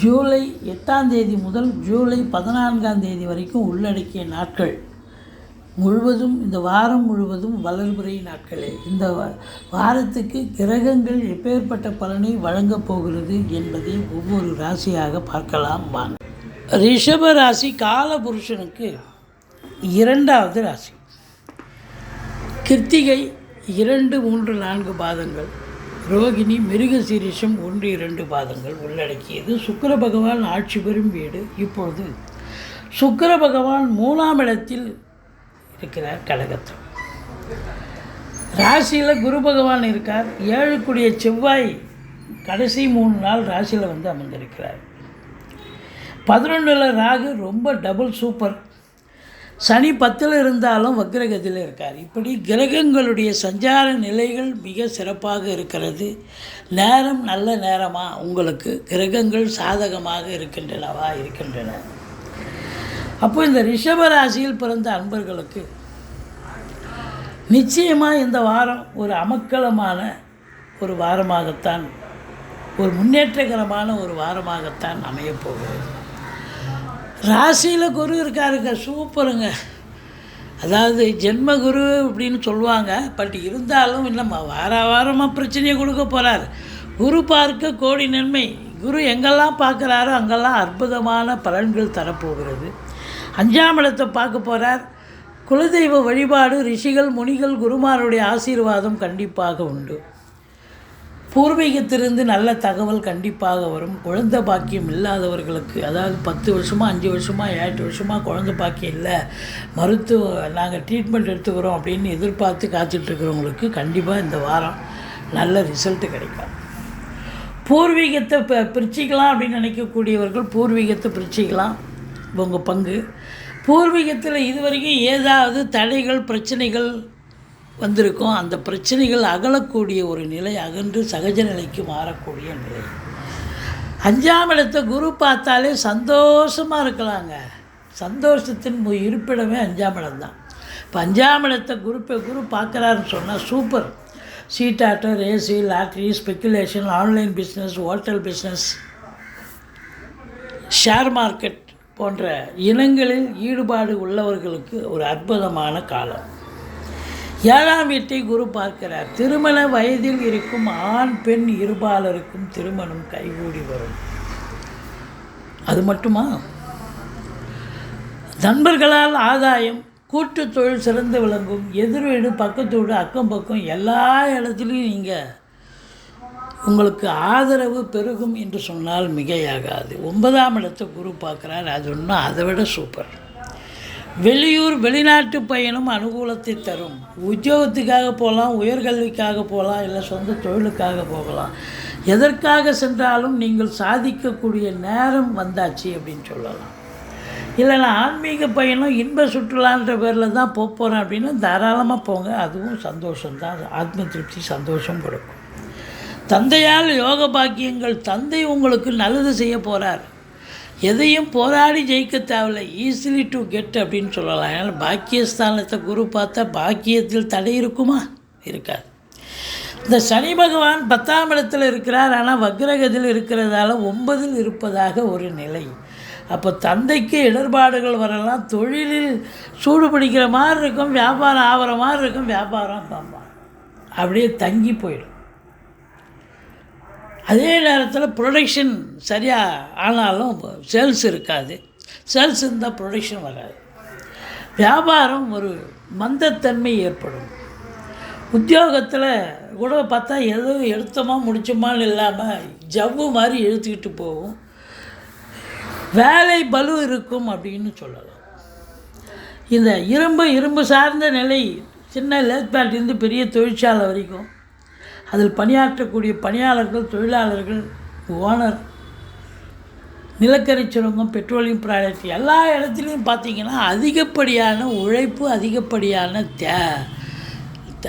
ஜூலை எட்டாம் தேதி முதல் ஜூலை பதினான்காம் தேதி வரைக்கும் உள்ளடக்கிய நாட்கள் முழுவதும் இந்த வாரம் முழுவதும் வளர்புரை நாட்களே. இந்த வாரத்துக்கு கிரகங்கள் எப்பேற்பட்ட பலனை வழங்கப் போகிறது என்பதை ஒவ்வொரு ராசியாக பார்க்கலாம் வாங்க. ரிஷப ராசி காலபுருஷனுக்கு இரண்டாவது ராசி. கிருத்திகை இரண்டு மூன்று நான்கு பாதங்கள். ரோகிணி மிருகசீரிஷம் ஒன்று இரண்டு பாதங்கள் உள்ளடக்கியது. சுக்கர பகவான் ஆட்சி பெறும் வீடு இப்பொழுது. சுக்கிர பகவான் மூணாம் இடத்தில் இருக்கிறார் கடகத்தில் ராசியில் குரு பகவான் இருக்கார். ஏழுக்குடிய செவ்வாய் கடைசி மூணு நாள் ராசியில் வந்து அமர்ந்திருக்கிறார். பதினொன்றில் ராகு ரொம்ப டபுள் சூப்பர். சனி பத்தில் இருந்தாலும் வக்ரகத்தில் இருக்கார். இப்படி கிரகங்களுடைய சஞ்சார நிலைகள் மிக சிறப்பாக இருக்கிறது. நேரம் நல்ல நேரமாக உங்களுக்கு கிரகங்கள் சாதகமாக இருக்கின்றனவா? இருக்கின்றன. அப்போ இந்த ரிஷப ராசியில் பிறந்த அன்பர்களுக்கு நிச்சயமாக இந்த வாரம் ஒரு அமக்கலமான ஒரு வாரமாகத்தான் ஒரு முன்னேற்றகரமான ஒரு வாரமாகத்தான் அமையப் போகிறது. ராசியில் குரு இருக்காருங்க சூப்பருங்க. அதாவது ஜென்ம குரு அப்படின்னு சொல்லுவாங்க பட் இருந்தாலும் இல்லைம்மா வார வாரமாக பிரச்சனையை கொடுக்க போகிறார் குரு பார்க்க கோடி நன்மை. குரு எங்கெல்லாம் பார்க்குறாரோ அங்கெல்லாம் அற்புதமான பலன்கள் தரப்போகிறது. அஞ்சாம் இடத்தை பார்க்க போகிறார் குலதெய்வ வழிபாடு ரிஷிகள் முனிகள் குருமாருடைய ஆசீர்வாதம் கண்டிப்பாக உண்டு. பூர்வீகத்திலிருந்து நல்ல தகவல் கண்டிப்பாக வரும். குழந்தை பாக்கியம் இல்லாதவர்களுக்கு அதாவது பத்து வருஷமாக அஞ்சு வருஷமாக ஏழு வருஷமாக குழந்தை பாக்கியம் இல்லை. மருத்துவ நாங்கள் ட்ரீட்மெண்ட் எடுத்துக்கிறோம் அப்படின்னு எதிர்பார்த்து காத்துட்ருக்கிறவங்களுக்கு கண்டிப்பாக இந்த வாரம் நல்ல ரிசல்ட்டு கிடைக்கும். பூர்வீகத்தை ப பிரிச்சிக்கலாம் அப்படின்னு நினைக்கக்கூடியவர்கள் பூர்வீகத்தை பிரிச்சிக்கலாம். உங்கள் பங்கு. பூர்வீகத்தில் இதுவரைக்கும் ஏதாவது தடைகள் பிரச்சனைகள் வந்திருக்கும். அந்த பிரச்சனைகள் அகலக்கூடிய ஒரு நிலை அகன்று சகஜ நிலைக்கு மாறக்கூடிய நிலை. அஞ்சாம் இடத்தை குரு பார்த்தாலே சந்தோஷமாக இருக்கலாங்க. சந்தோஷத்தின் இருப்பிடமே அஞ்சாம் இடம் தான். இப்போ அஞ்சாம் இடத்தை குரு குரு பார்க்குறாருன்னு சொன்னால் super சீட்டாட்டம் race lottery speculation online business hotel business share market போன்ற இனங்களில் ஈடுபாடு உள்ளவர்களுக்கு ஒரு அற்புதமான காலம். ஏழாம் வீட்டை குரு பார்க்கிறார். திருமண வயதில் இருக்கும் ஆண் பெண் இருபாலருக்கும் திருமணம் கைகூடி வரும். அது மட்டுமா? நண்பர்களால் ஆதாயம் கூட்டு தொழில் சிறந்து விளங்கும் எதிர் வீடு பக்கத்து வீடு அக்கம் பக்கம் எல்லா இடத்துலையும் நீங்கள் உங்களுக்கு ஆதரவு பெருகும் என்று சொன்னால் மிகையாகாது. ஒன்பதாம் இடத்தை குரு பார்க்குறாரு. அது ஒன்றும் அதை விட சூப்பர் வெளியூர் வெளிநாட்டு பயணம் அனுகூலத்தை தரும். உத்தியோகத்துக்காக போகலாம் உயர்கல்விக்காக போகலாம் இல்லை சொந்த தொழிலுக்காக போகலாம். எதற்காக சென்றாலும் நீங்கள் சாதிக்கக்கூடிய நேரம் வந்தாச்சு அப்படின்னு சொல்லலாம். இல்லைனா ஆன்மீக பயணம் இன்ப சுற்றுலான்ற பேரில் தான் போக போகிறேன் அப்படின்னா தாராளமாக போங்க. அதுவும் சந்தோஷம்தான். ஆத்ம திருப்தி சந்தோஷம் கொடுக்கும். தந்தையால் யோக பாக்கியங்கள் தந்தை உங்களுக்கு நல்லது செய்ய போகிறார் எதையும் போராடி ஜெயிக்க தேவையில்ல. ஈஸிலி டு கெட் அப்படின்னு சொல்லலாம். ஏன்னா பாக்கியஸ்தானத்தை குரு பார்த்தா பாக்கியத்தில் தடை இருக்குமா? இருக்காது. இந்த சனி பகவான் பத்தாம் இடத்தில் இருக்கிறார். ஆனால் வக்ரகத்தில் இருக்கிறதால ஒன்பதில் இருப்பதாக ஒரு நிலை. அப்போ தந்தைக்கு இடர்பாடுகள் வரலாம். தொழிலில் சூடு பிடிக்கிற மாதிரி இருக்கும். வியாபாரம் ஆகிற மாதிரி இருக்கும். வியாபாரம் அப்படியே தங்கி போயிடும். அதே நேரத்தில் ப்ரொடக்ஷன் சரியாக ஆனாலும் சேல்ஸ் இருக்காது. சேல்ஸ் இருந்தால் ப்ரொடக்ஷன் வராது. வியாபாரம் ஒரு மந்தத்தன்மை ஏற்படும். உத்தியோகத்தில் கூட பார்த்தா எதுவும் எடுத்தோமா முடிச்சோமான்னு இல்லாமல் ஜவ்வு மாதிரி இழுத்துக்கிட்டு போகும். வேலை பலு இருக்கும் அப்படின்னு சொல்லலாம். இந்த இரும்பு இரும்பு சார்ந்த நிலை சின்ன லேத்பேட்லேருந்து பெரிய தொழிற்சாலை வரைக்கும் அதில் பணியாற்றக்கூடிய பணியாளர்கள் தொழிலாளர்கள் ஓனர் நிலக்கரி சுரங்கம் பெட்ரோலியம் ப்ராடக்ட் எல்லா இடத்துலையும் பார்த்தீங்கன்னா அதிகப்படியான உழைப்பு அதிகப்படியான தே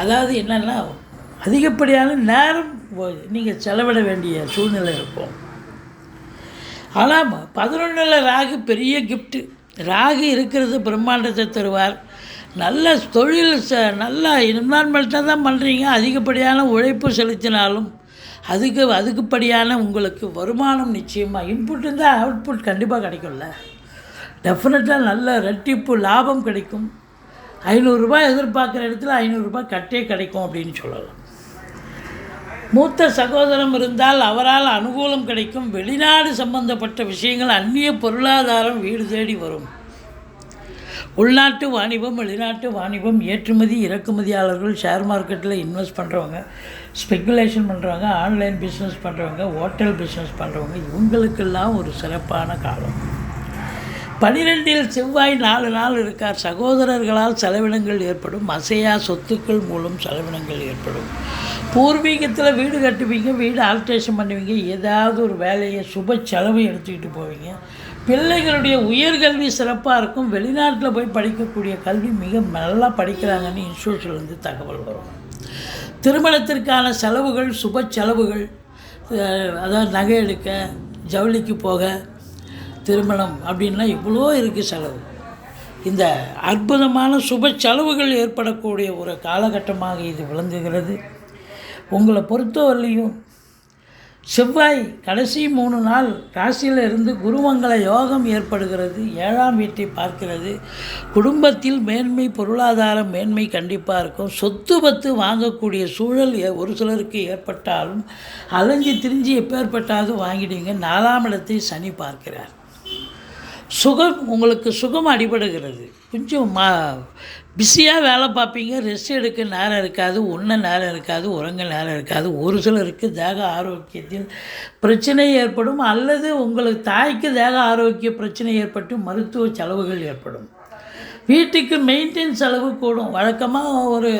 அதாவது என்னென்னா அதிகப்படியான நேரம் நீங்கள் செலவிட வேண்டிய சூழ்நிலை இருக்கும். ஆனால் பதினொன்றில் ராகு பெரிய கிஃப்ட்டு ராகு இருக்கிறது பிரம்மாண்டத்தை தருவார் நல்ல தொழில் ச நல்ல இன்வால்மெண்ட்டாக தான் பண்ணுறீங்க அதிகப்படியான உழைப்பு செலுத்தினாலும் அதுக்கு அதுக்குப்படியான உங்களுக்கு வருமானம் நிச்சயமாக இன்புட் இருந்தால் அவுட்புட் கண்டிப்பாக கிடைக்கும்ல. டெஃபினட்டாக நல்ல ரெட்டிப்பு லாபம் கிடைக்கும். ஐநூறுரூபா எதிர்பார்க்குற இடத்துல ஐநூறுரூபா கட்டே கிடைக்கும் அப்படின்னு சொல்லலாம். மூத்த சகோதரம் இருந்தால் அவரால் அனுகூலம் கிடைக்கும். வெளிநாடு சம்பந்தப்பட்ட விஷயங்கள் அந்நிய பொருளாதாரம் வீடு தேடி வரும். உள்நாட்டு வாணிபம் வெளிநாட்டு வாணிபம் ஏற்றுமதி இறக்குமதியாளர்கள் ஷேர் மார்க்கெட்டில் இன்வெஸ்ட் பண்ணுறவங்க ஸ்பெக்குலேஷன் பண்ணுறவங்க ஆன்லைன் பிஸ்னஸ் பண்ணுறவங்க ஹோட்டல் பிஸ்னஸ் பண்ணுறவங்க இவங்களுக்கெல்லாம் ஒரு சிறப்பான காலம். பனிரெண்டில் செவ்வாய் நாலு நாள் இருக்கார். சகோதரர்களால் செலவினங்கள் ஏற்படும். அசையா சொத்துக்கள் மூலம் செலவினங்கள் ஏற்படும். பூர்வீகத்தில் வீடு கட்டுவீங்க வீடு ஆல்ட்ரேஷன் பண்ணுவீங்க ஏதாவது ஒரு வேலையை சுப செலவு எடுத்துக்கிட்டு போவீங்க. பிள்ளைகளுடைய உயர்கல்வி சிறப்பாக இருக்கும். வெளிநாட்டில் போய் படிக்கக்கூடிய கல்வி மிக நல்லா படிக்கிறாங்கன்னு இன்ஸ்டியூட்லேருந்து தகவல் வரும். திருமணத்திற்கான செலவுகள் சுப செலவுகள் அதாவது நகை எடுக்க ஜவுளிக்கு போக திருமணம் அப்படின்னா இவ்வளோ இருக்குது செலவு. இந்த அற்புதமான சுப செலவுகள் ஏற்படக்கூடிய ஒரு காலகட்டமாக இது விளங்குகிறது. உங்களை பொறுத்தவரையிலையும் செவ்வாய் கடைசி மூணு நாள் ராசியில் இருந்து குருமங்கள யோகம் ஏற்படுகிறது. ஏழாம் வீட்டை பார்க்கிறது. குடும்பத்தில் மேன்மை பொருளாதார மேன்மை கண்டிப்பாக இருக்கும். சொத்து பத்து வாங்கக்கூடிய சூழல் ஏ- ஒரு சிலருக்கு ஏற்பட்டாலும் அலைஞ்சி திரிஞ்சு எப்பேற்பட்டாவது வாங்கிடுவீங்க நாலாம் இடத்தை சனி பார்க்கிறார். சுகம் உங்களுக்கு சுகம் அடிபடுகிறது. கொஞ்சம் மா பிஸியாக வேலை பார்ப்பீங்க ரெஸ்ட் எடுக்க நேரம் இருக்காது உண்ண நேரம் இருக்காது உறங்க நேரம் இருக்காது. ஒரு சிலருக்கு தேக ஆரோக்கியத்தில் பிரச்சனை ஏற்படும் அல்லது உங்களுக்கு தாய்க்கு தேக ஆரோக்கிய பிரச்சனை ஏற்பட்டு மருத்துவ செலவுகள் ஏற்படும். வீட்டுக்கு மெயின்டெனன்ஸ் செலவு கூடும். வழக்கமாக ஒரு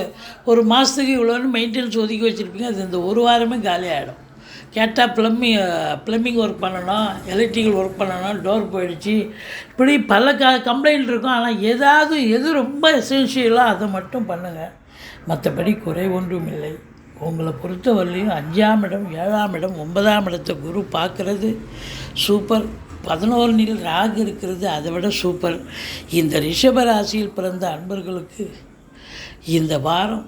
ஒரு மாதத்துக்கு இவ்வளோன்னு மெயின்டெனன்ஸ் ஒதுக்கி வச்சுருப்பீங்க அது இந்த ஒரு வாரமே காலி ஆகிடும் கேட்டால் ப்ளம்பிங் ப்ளம்பிங் ஒர்க் பண்ணணும் எலக்ட்ரிக்கல் ஒர்க் பண்ணணும் டோர் போயிடுச்சு. இப்படி பல க கம்ப்ளைண்ட் இருக்கும். ஆனால் ஏதாவது எது ரொம்ப எசென்ஷியலோ அதை மட்டும் பண்ணுங்கள் மற்றபடி குறை ஒன்றும் இல்லை. உங்களை பொறுத்தவரையிலையும் அஞ்சாம் இடம் ஏழாம் இடம் ஒன்பதாம் இடத்தை குரு பார்க்குறது சூப்பர். பதினோரு நில் ராகு இருக்கிறது அதை விட சூப்பர். இந்த ரிஷப ராசியில் பிறந்த அன்பர்களுக்கு இந்த வாரம்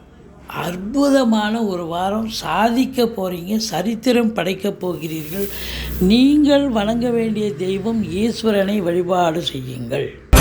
அற்புதமான ஒரு வாரம் சாதிக்க போகிறீங்க சரித்திரம் படைக்கப் போகிறீர்கள். நீங்கள் வணங்க வேண்டிய தெய்வம் ஈஸ்வரனை வழிபாடு செய்யுங்கள்.